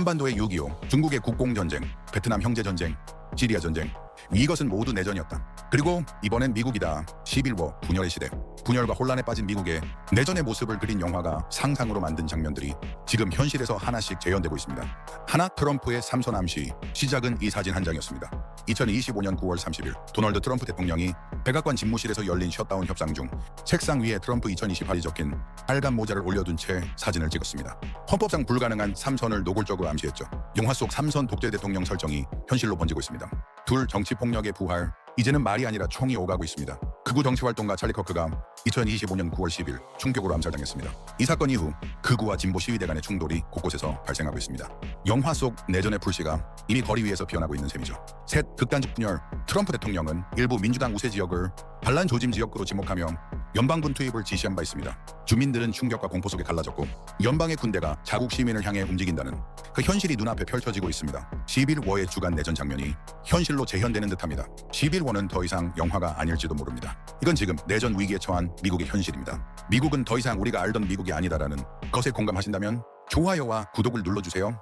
한반도의 6.25, 중국의 국공전쟁, 베트남 형제전쟁, 시리아 전쟁 이것은 모두 내전이었다. 그리고 이번엔 미국이다. 11워 분열의 시대. 분열과 혼란에 빠진 미국의 내전의 모습을 그린 영화가 상상으로 만든 장면들이 지금 현실에서 하나씩 재현되고 있습니다. 하나 트럼프의 삼선 암시 시작은 이 사진 한 장이었습니다. 2025년 9월 30일 도널드 트럼프 대통령이 백악관 집무실에서 열린 셧다운 협상 중 책상 위에 트럼프 2028이 적힌 빨간 모자를 올려둔 채 사진을 찍었습니다. 헌법상 불가능한 삼선을 노골적으로 암시했죠. 영화 속 삼선 독재 대통령 설정이 현실로 번지고 있습니다. 둘 정치 폭력의 부활 이제는 말이 아니라 총이 오가고 있습니다. 극우 정치 활동가 찰리 커크가 2025년 9월 10일 충격으로 암살당했습니다. 이 사건 이후 극우와 진보 시위대 간의 충돌이 곳곳에서 발생하고 있습니다. 영화 속 내전의 불씨가 이미 거리 위에서 피어나고 있는 셈이죠. 셋 극단적 분열 트럼프 대통령은 일부 민주당 우세 지역을 반란 조짐 지역으로 지목하며 연방군 투입을 지시한 바 있습니다. 주민들은 충격과 공포 속에 갈라졌고 연방의 군대가 자국 시민을 향해 움직인다는 그 현실이 눈앞에 펼쳐지고 있습니다. 11워의 주간 내전 장면이 현실로 재현되는 듯합니다. 11워는 더 이상 영화가 아닐지도 모릅니다. 이건 지금 내전 위기에 처한 미국의 현실입니다. 미국은 더 이상 우리가 알던 미국이 아니다라는 것에 공감하신다면 좋아요와 구독을 눌러주세요.